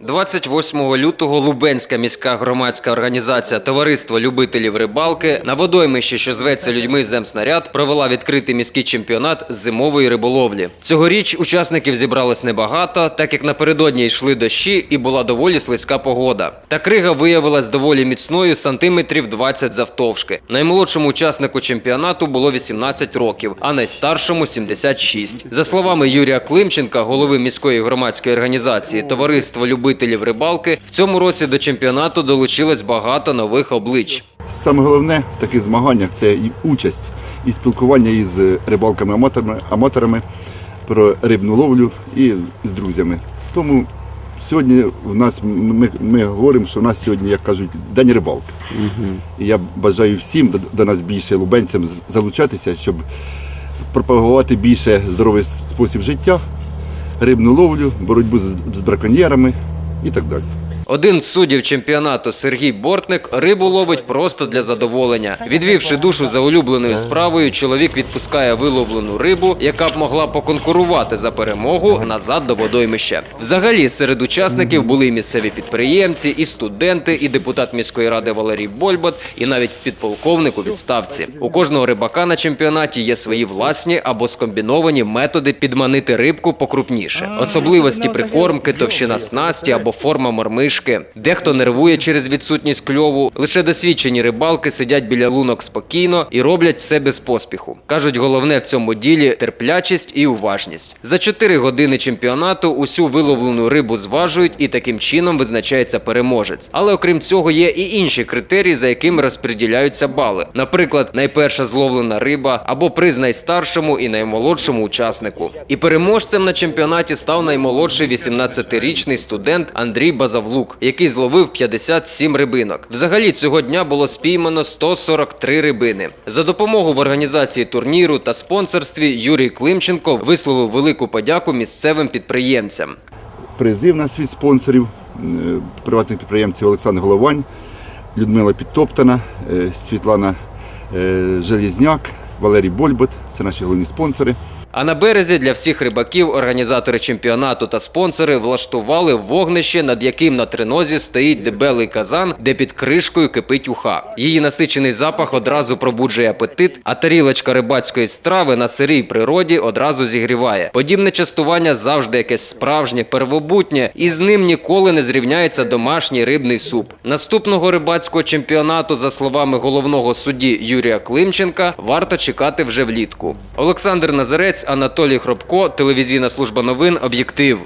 28 лютого Лубенська міська громадська організація Товариство любителів рибалки на водоймищі, що зветься людьми земснаряд, провела відкритий міський чемпіонат з зимової риболовлі. Цьогоріч учасників зібралось небагато, так як напередодні йшли дощі і була доволі слизька погода. Та крига виявилась доволі міцною, сантиметрів 20 завтовшки. Наймолодшому учаснику чемпіонату було 18 років, а найстаршому 76. За словами Юрія Климченка, голови міської громадської організації Товариство любителів рибалки, в цьому році до чемпіонату долучилось багато нових облич. Саме головне в таких змаганнях це і участь, і спілкування із рибалками-аматорами аматорами про рибну ловлю і з друзями. Тому сьогодні в нас ми, ми говоримо, що в нас сьогодні, як кажуть, день рибалки. І я бажаю всім до, до нас більше лубенцям залучатися, щоб пропагувати більше здоровий спосіб життя, рибну ловлю, боротьбу з, з браконьєрами і так далі. Один з суддів чемпіонату Сергій Бортник рибу ловить просто для задоволення. Відвівши душу за улюбленою справою, чоловік відпускає виловлену рибу, яка б могла поконкурувати за перемогу назад до водоймища. Взагалі, серед учасників були і місцеві підприємці, і студенти, і депутат міської ради Валерій Больбат, і навіть підполковник у відставці. У кожного рибака на чемпіонаті є свої власні або скомбіновані методи підманити рибку покрупніше. Особливості прикормки, товщина снасті або форма мормишки. Дехто нервує через відсутність кльову. Лише досвідчені рибалки сидять біля лунок спокійно і роблять все без поспіху. Кажуть, головне в цьому ділі терплячість і уважність. За 4 години чемпіонату усю виловлену рибу зважують і таким чином визначається переможець. Але окрім цього є і інші критерії, за якими розподіляються бали. Наприклад, найперша зловлена риба або приз найстаршому і наймолодшому учаснику. І переможцем на чемпіонаті став наймолодший 18-річний студент Андрій Базавлук, який зловив 57 рибинок. Взагалі цього дня було спіймано 143 рибини. За допомогу в організації турніру та спонсорстві Юрій Климченко висловив велику подяку місцевим підприємцям. призи в нас від спонсорів, е, приватних підприємців Олександр Головань, Людмила Підтоптана, е, Світлана е, Желізняк, Валерій Больбот. Це наші головні спонсори. А на березі для всіх рибаків організатори чемпіонату та спонсори влаштували вогнище, над яким на тринозі стоїть дебелий казан, де під кришкою кипить уха. Її насичений запах одразу пробуджує апетит, а тарілочка рибацької страви на сирій природі одразу зігріває. Подібне частування завжди якесь справжнє, первобутнє, і з ним ніколи не зрівняється домашній рибний суп. Наступного рибацького чемпіонату, за словами головного судді Юрія Климченка, варто чекати вже влітку. Олександр Назарець, Анатолій Хробко, телевізійна служба новин, об'єктив.